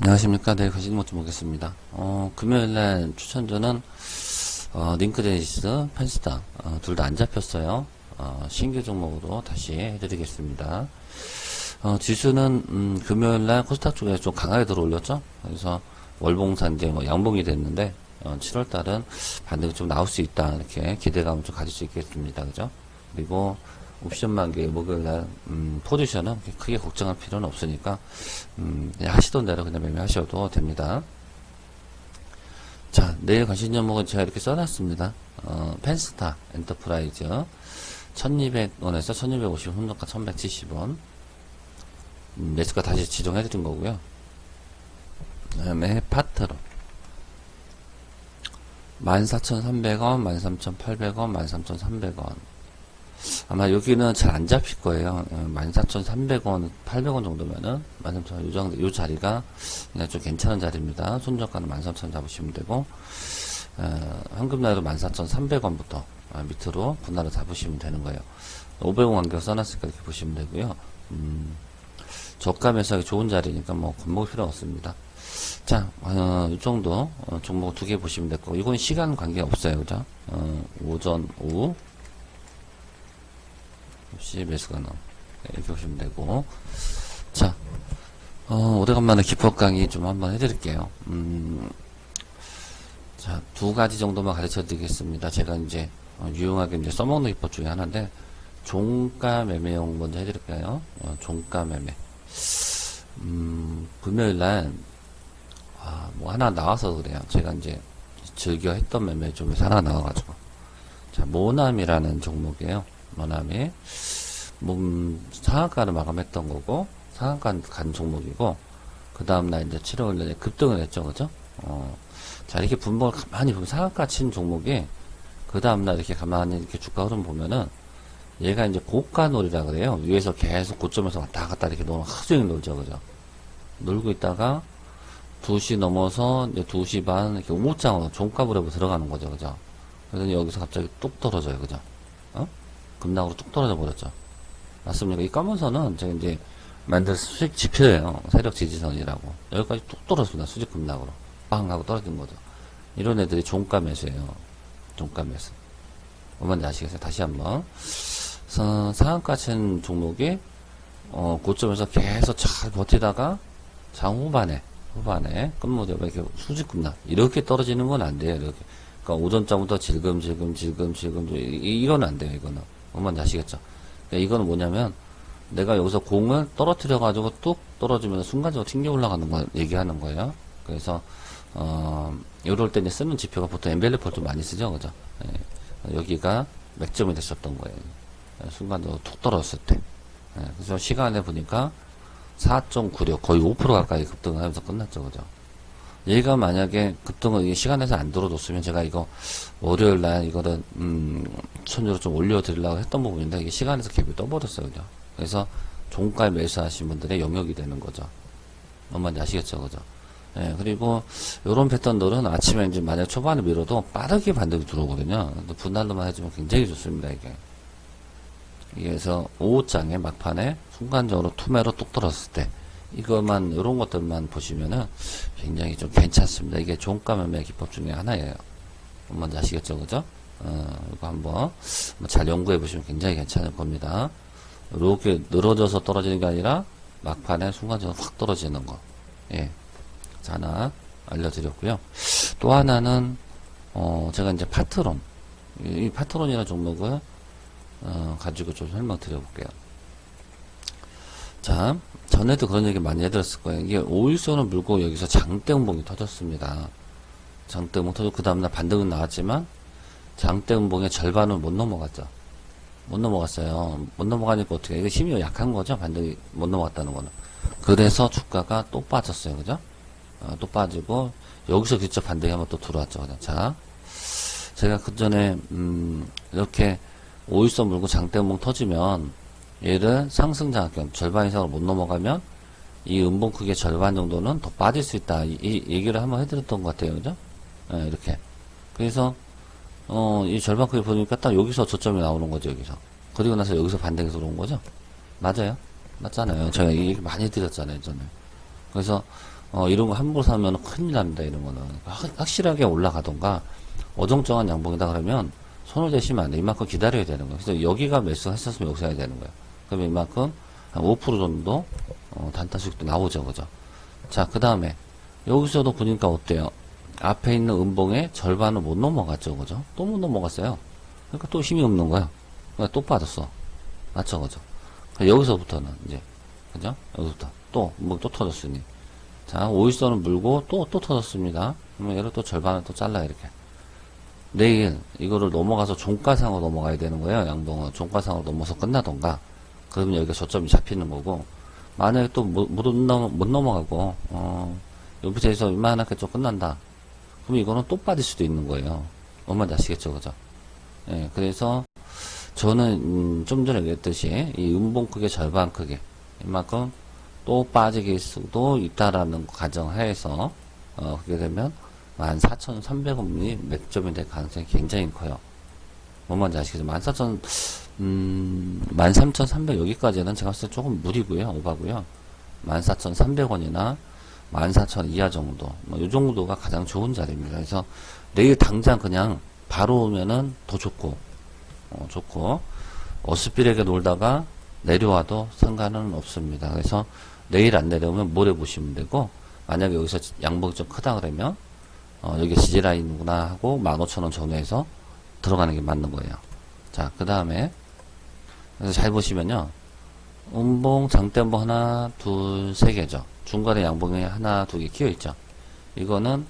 안녕하십니까. 내일 가시는 것좀 보겠습니다. 어, 금요일날 추천주는, 어, 링크데이스, 펜스타, 어, 둘 다 안 잡혔어요. 어, 신규 종목으로 다시 해드리겠습니다. 어, 지수는, 음, 금요일날 코스닥 쪽에 좀 강하게 들어올렸죠. 그래서 월봉산 이제 뭐 양봉이 됐는데, 어, 7월달은 반등이 좀 나올 수 있다. 이렇게 기대감을 좀 가질 수 있겠습니다. 그죠? 그리고, 옵션 만기 목요일날 음, 포지션은 크게 걱정할 필요는 없으니까 음, 하시던 대로 그냥 매매하셔도 됩니다. 자 내일 관심 종목은 제가 이렇게 써놨습니다. 어, 펜스타 엔터프라이즈 1200원에서 1250원 손절가 1170원 음, 매수가 다시 지정해드린 거고요. 그 다음에 파트로 14,300원, 13,800원, 13,300원 아마 여기는 잘 안 잡힐 거예요. 14,300원, 800원 정도면은, 13,000원, 요 정도, 요 자리가 그냥 좀 괜찮은 자리입니다. 손절가는 13,000원 잡으시면 되고, 어, 현금날도 14,300원부터 아, 밑으로 분할을 잡으시면 되는 거예요. 500원 간격 써놨으니까 이렇게 보시면 되고요. 음, 저가 매수하기 좋은 자리니까 뭐 겁먹을 필요 없습니다. 자, 어, 이 정도, 어, 종목 두 개 보시면 되고, 이건 시간 관계 없어요. 그죠? 어, 오전, 오후, 없이 매수가 나옴. 네, 이렇게 보시면 되고. 자, 어, 오래간만에 기법 강의 좀 한번 해드릴게요. 음, 자, 두 가지 정도만 가르쳐 드리겠습니다. 제가 이제, 어, 유용하게 이제 써먹는 기법 중에 하나인데, 종가 매매용 먼저 해드릴까요? 어, 종가 매매. 음, 금요일 날, 아, 뭐 하나 나와서 그래요. 제가 이제 즐겨 했던 매매 중에서 하나 나와가지고. 자, 모남이라는 종목이에요. 모남이. 몸 상한가를 마감했던 거고 상한가 간 종목이고 그 다음날 이제 7월에 급등을 했죠. 그죠? 어, 자 이렇게 분봉을 가만히 보면 상한가 친 종목이 그 다음날 이렇게 가만히 이렇게 주가 흐름 보면은 얘가 이제 고가 놀이라 그래요. 위에서 계속 고점에서 왔다 갔다 이렇게 놀 하루 종일 놀죠. 그죠? 놀고 있다가 2시 넘어서 이제 2시 반 이렇게 우장으로 종가부로 들어가는 거죠. 그죠? 그래서 여기서 갑자기 뚝 떨어져요. 그죠? 어? 급락으로 뚝 떨어져 버렸죠 맞습니까? 이 검은선은 제가 이제 만든 수직 지표예요. 세력 지지선이라고. 여기까지 뚝 떨어졌습니다. 수직 급락으로. 빵 하고 떨어진 거죠. 이런 애들이 종가 매수예요. 종가 매수. 뭔지 아시겠어요? 다시 한번. 서, 상한가 친 종목이, 어, 고점에서 계속 잘 버티다가, 장 후반에, 후반에, 끝무렵에 이렇게 수직 급락. 이렇게 떨어지는 건 안 돼요. 이렇게. 그러니까 오전장부터 질금질금, 질금질금, 이- 이거는 안 돼요. 이거는. 뭔지 아시겠죠? 그러니까 이거는 뭐냐면 내가 여기서 공을 떨어뜨려 가지고 뚝 떨어지면서 순간적으로 튕겨 올라가는 걸 얘기하는 거예요. 그래서 어 이럴 때 이제 쓰는 지표가 보통 엠벨레퍼를 좀 많이 쓰죠, 그죠? 예. 여기가 맥점이 됐었던 거예요. 예, 순간적으로 툭 떨어졌을 때. 예, 그래서 시간에 보니까 4.96 거의 5% 가까이 급등을 하면서 끝났죠, 그죠? 얘가 만약에 급등을 이게 시간에서 안 들어줬으면 제가 이거 월요일 날 이거를 음 손으로 좀 올려드리려고 했던 부분인데 이게 시간에서 갭이 떠버렸어요 그죠 그래서 종가에 매수하신 분들의 영역이 되는 거죠. 뭔지 아시겠죠 그죠? 예 그리고 요런 패턴들은 아침에 이제 만약 초반에 밀어도 빠르게 반등이 들어오거든요. 분할로만 해주면 굉장히 좋습니다 이게. 그래서 오후장에 막판에 순간적으로 투매로 뚝 떨어졌을 때 이것만 이런 것들만 보시면은 굉장히 좀 괜찮습니다. 이게 종가 매매 기법 중에 하나예요. 뭔지 아시겠죠, 그죠? 어, 이거 한번 잘 연구해 보시면 굉장히 괜찮을 겁니다. 이렇게 늘어져서 떨어지는 게 아니라 막판에 순간적으로 확 떨어지는 거. 예. 자, 하나 알려드렸고요. 또 하나는 어, 제가 이제 파트론 이, 이 파트론이라는 종목을 어, 가지고 좀 설명드려 볼게요. 자, 전에도 그런 얘기 많이 해드렸을 거예요. 이게 오일선을 물고 여기서 장대음봉이 터졌습니다. 장대음봉 터졌고, 그 다음날 반등은 나왔지만, 장대음봉의 절반을 못 넘어갔죠. 못 넘어갔어요. 못 넘어가니까 어떻게, 해? 이거 힘이 약한 거죠. 반등이 못 넘어갔다는 거는. 그래서 주가가 또 빠졌어요. 그죠? 어, 또 빠지고, 여기서 직접 반등이 한번 또 들어왔죠. 그죠? 자, 제가 그 전에, 음, 이렇게 오일선 물고 장대음봉 터지면, 얘를 상승 장악경 절반 이상으로 못 넘어가면 이 음봉 크기의 절반 정도는 더 빠질 수 있다. 이, 이 얘기를 한번 해드렸던 것 같아요. 그죠? 예, 이렇게. 그래서, 어, 이 절반 크기 보니까 딱 여기서 저점이 나오는 거죠, 여기서. 그리고 나서 여기서 반등이 들어온 거죠? 맞아요? 맞잖아요. 제가 이 얘기 많이 드렸잖아요, 저는. 그래서, 어, 이런 거 함부로 사면 큰일 납니다, 이런 거는. 확, 확실하게 올라가던가, 어정쩡한 양봉이다 그러면 손을 대시면 안 돼. 이만큼 기다려야 되는 거예요. 그래서 여기가 매수 했었으면 여기서 해야 되는 거예요. 그러면 이만큼 한 5% 정도, 어, 단타수익도 나오죠, 그죠? 자, 그 다음에, 여기서도 보니까 어때요? 앞에 있는 음봉의 절반을 못 넘어갔죠, 그죠? 또 못 넘어갔어요. 그러니까 또 힘이 없는 거야. 그러니까 또 빠졌어. 맞죠, 그죠? 여기서부터는 이제, 그죠? 여기서부터 또, 뭐또 터졌으니. 자, 오일선을 물고 또, 또 터졌습니다. 그러면 얘를 또 절반을 또 잘라, 이렇게. 내일 이거를 넘어가서 종가상으로 넘어가야 되는 거예요. 양봉은 종가상으로 넘어서 끝나던가. 그러면 여기가 저점이 잡히는 거고. 만약에 또 못, 못, 넘어, 못 넘어가고, 어, 여기서 이만하게 좀 끝난다. 그럼 이거는 또 빠질 수도 있는 거예요. 뭔 말인지 아시겠죠, 그죠? 예, 그래서 저는 음, 좀 전에 얘기했듯이 이 음봉 크기 절반 크기 이만큼 또 빠지게 수도 있다라는 가정하에서 어, 그게 되면 14,300원이 맥점이 될 가능성이 굉장히 커요. 뭔 말인지 아시겠죠? 14,000, 음, 13,300 여기까지는 제가 봤을 때 조금 무리고요. 오바고요. 14,300원이나 14,000 이하 정도, 뭐, 요 정도가 가장 좋은 자리입니다. 그래서 내일 당장 그냥 바로 오면은 더 좋고, 어, 좋고, 어스필에게 놀다가 내려와도 상관은 없습니다. 그래서 내일 안 내려오면 모레 보시면 되고, 만약에 여기서 양봉이 좀 크다 그러면, 어, 여기 지지라인이구나 하고 15,000원 전후에서 들어가는 게 맞는 거예요. 자, 그 다음에, 그래서 잘 보시면요. 음봉, 장대봉 하나, 둘, 세 개죠. 중간에 양봉이 하나, 두 개 끼어 있죠. 이거는,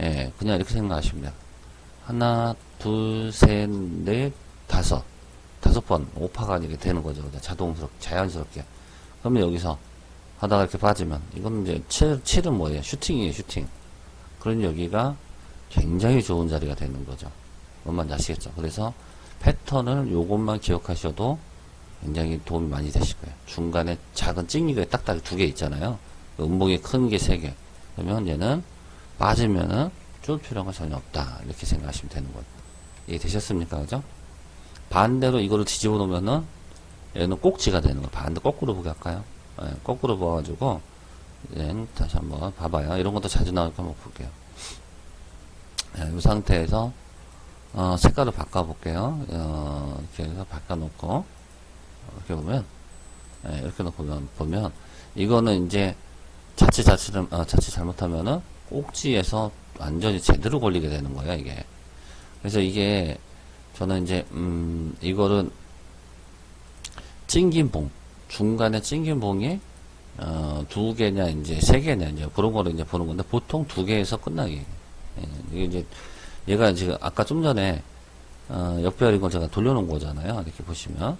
예, 그냥 이렇게 생각하시면. 하나, 둘, 셋, 넷, 다섯. 다섯 번 오파가 이렇게 되는 거죠. 자동스럽게, 자연스럽게. 그러면 여기서 하다가 이렇게 빠지면, 이건 이제 7, 7은 뭐예요? 슈팅이에요, 슈팅. 그런 여기가 굉장히 좋은 자리가 되는 거죠. 뭔 말인지 아시겠죠? 그래서 패턴을 요것만 기억하셔도 굉장히 도움이 많이 되실 거예요. 중간에 작은 찡이가 딱딱 두 개 있잖아요. 그 음봉이 큰 게 세 개. 그러면 얘는 빠지면은 줄 필요가 전혀 없다. 이렇게 생각하시면 되는 거예요. 이해 되셨습니까? 그죠? 반대로 이거를 뒤집어 놓으면은 얘는 꼭지가 되는 거예요. 반대 거꾸로 보게 할까요? 예, 거꾸로 보아가지고 얘는 다시 한번 봐봐요. 이런 것도 자주 나오니까 한번 볼게요. 예, 이 상태에서 어, 색깔을 바꿔볼게요. 어, 이렇게 해서 바꿔놓고 이렇게 보면 예, 이렇게 보면, 보면 이거는 이제 자칫 자칫 어, 자칫 잘못하면은 꼭지에서 완전히 제대로 걸리게 되는 거예요. 이게 그래서 이게 저는 이제 음 이거는 찡긴 봉 중간에 찡긴 봉이 어, 두 개냐 이제 세 개냐 이제 그런 거를 이제 보는 건데 보통 두 개에서 끝나기 예, 이게 이제 얘가 지금 아까 좀 전에 어, 역별인 걸 제가 돌려놓은 거잖아요. 이렇게 보시면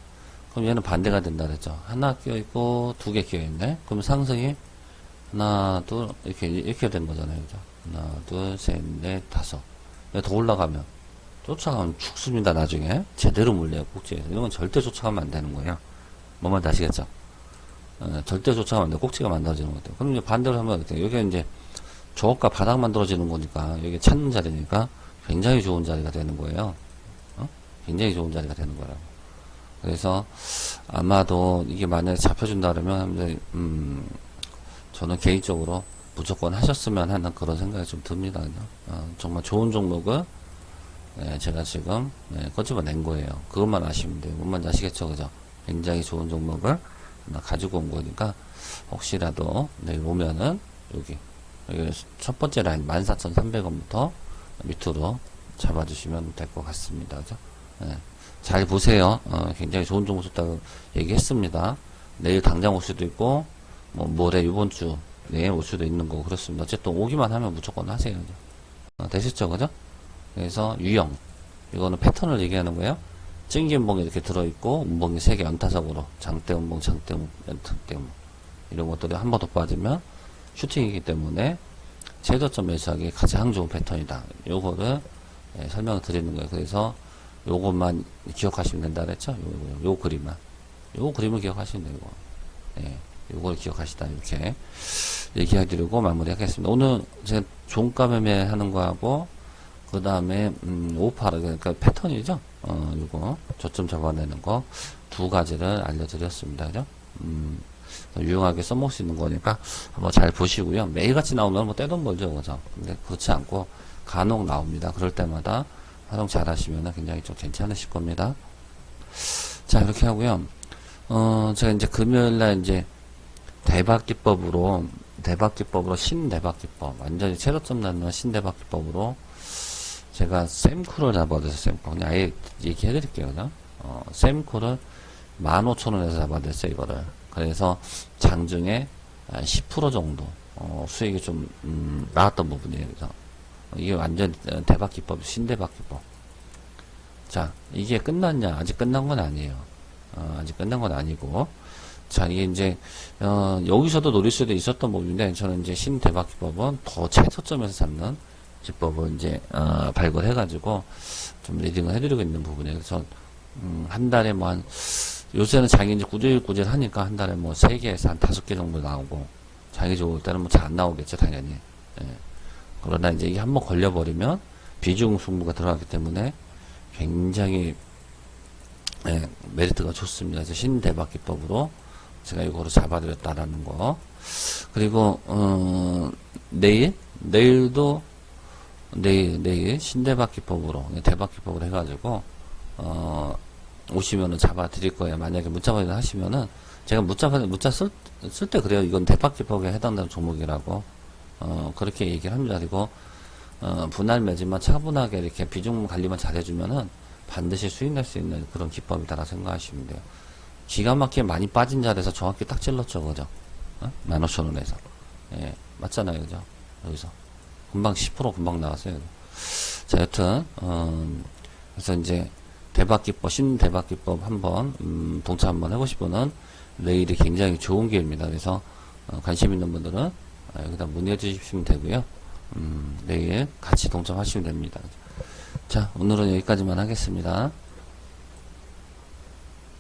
그럼 얘는 반대가 된다 그랬죠. 하나 끼어 있고 두 개 끼어 있네. 그럼 상승이 하나 둘 이렇게 이렇게 된 거잖아요. 그죠? 하나 둘 셋 넷 다섯. 얘더 올라가면 쫓아가면 죽습니다. 나중에 제대로 물려요 꼭지에서. 이런 건 절대 쫓아가면 안 되는 거예요. 뭔 말인지 아시겠죠? 어, 절대 쫓아가면 안 돼. 꼭지가 만들어지는 거죠. 그럼 이제 반대로 하면 어때요? 여기 이제 저가 바닥 만들어지는 거니까 여기 찾는 자리니까 굉장히 좋은 자리가 되는 거예요. 어? 굉장히 좋은 자리가 되는 거라고. 그래서 아마도 이게 만약에 잡혀준다 그러면 음, 저는 개인적으로 무조건 하셨으면 하는 그런 생각이 좀 듭니다. 어, 정말 좋은 종목을 예, 제가 지금 예, 꺼집어 낸 거예요. 그것만 아시면 돼요. 뭔 말인지 아시겠죠? 그죠? 굉장히 좋은 종목을 가지고 온 거니까 혹시라도 내일 오면은 여기 첫 번째 라인 14,300원부터 밑으로 잡아주시면 될 것 같습니다. 그죠? 예. 잘 보세요. 어, 굉장히 좋은 종목 좋다고 얘기했습니다. 내일 당장 올 수도 있고, 뭐, 모레 이번 주 내일 올 수도 있는 거고, 그렇습니다. 어쨌든 오기만 하면 무조건 하세요. 어, 되셨죠? 그죠? 그래서 유형. 이거는 패턴을 얘기하는 거예요. 찡기 음봉이 이렇게 들어있고, 음봉이 3개 연타석으로, 장대 음봉, 장대 음봉, 연타대 음봉. 이런 것들이 한 번 더 빠지면 슈팅이기 때문에 최저점 매수하기 가장 좋은 패턴이다. 요거를 예, 설명을 드리는 거예요. 그래서 요것만 기억하시면 된다 그랬죠? 요, 요, 요 그림만. 요 그림을 기억하시면 되고. 예, 요걸 기억하시다. 이렇게 얘기해드리고 마무리하겠습니다. 오늘 제가 종가 매매 하는 거하고, 그 다음에, 음, 오파르, 그러니까 패턴이죠? 어, 요거, 저점 잡아내는 거, 두 가지를 알려드렸습니다. 그죠? 음, 유용하게 써먹을 수 있는 거니까 한번 잘 보시고요. 매일같이 나오면 뭐 떼돈 벌죠, 그죠? 근데 그렇지 않고 간혹 나옵니다. 그럴 때마다 활용 잘 하시면 굉장히 좀 괜찮으실 겁니다. 자, 이렇게 하고요. 어, 제가 이제 금요일 날 이제 대박 기법으로, 대박 기법으로 신대박 기법, 완전히 최저점 낳는 신대박 기법으로 제가 샘코를 잡아드렸어요, 샘코. 그냥 아예 얘기해 드릴게요, 그죠? 어, 샘코를 15,000원에서 잡아냈어요, 이거를. 그래서 장중에 10% 정도, 어, 수익이 좀, 음, 나왔던 부분이에요, 그래서. 이게 완전 대박 기법, 신대박 기법. 자, 이게 끝났냐? 아직 끝난 건 아니에요. 어, 아직 끝난 건 아니고. 자, 이게 이제, 어, 여기서도 노릴 수도 있었던 부분인데, 저는 이제 신대박 기법은 더 최저점에서 잡는 기법을 이제, 어, 발굴해가지고, 좀 리딩을 해드리고 있는 부분이에요. 그래서, 음, 한 달에 뭐 한, 요새는 자기 이제 구질구질 하니까 한 달에 뭐 세 개에서 한 다섯 개 정도 나오고, 자기 좋을 때는 뭐 잘 안 나오겠죠, 당연히. 예. 그러나 이제 이게 한번 걸려버리면 비중 승부가 들어가기 때문에 굉장히 예, 메리트가 좋습니다. 그래서 신대박 기법으로 제가 이거를 잡아드렸다라는 거. 그리고 어, 내일 내일도 내일 내일 신대박 기법으로 대박 기법으로 해가지고 어, 오시면은 잡아드릴 거예요. 만약에 문자 발견 하시면은 제가 문자 문자 쓸 쓸 때 그래요. 이건 대박 기법에 해당되는 종목이라고 어, 그렇게 얘기를 합니다. 그리고 어, 분할 매집만 차분하게 이렇게 비중 관리만 잘 해주면은 반드시 수익 낼수 있는 그런 기법이다라 생각하시면 돼요. 기가 막히게 많이 빠진 자리에서 정확히 딱 찔렀죠, 그죠? 어? 15,000원에서. 예, 맞잖아요, 그죠? 여기서. 금방 10% 금방 나왔어요. 자, 여튼, 어, 그래서 이제 대박기법, 신대박기법 한번, 음, 동차 한번 해보실 분은 내일이 굉장히 좋은 기회입니다. 그래서, 어, 관심 있는 분들은 아, 여기다 문의해 주시면 되고요. 음, 내일 같이 동참하시면 됩니다. 자, 오늘은 여기까지만 하겠습니다.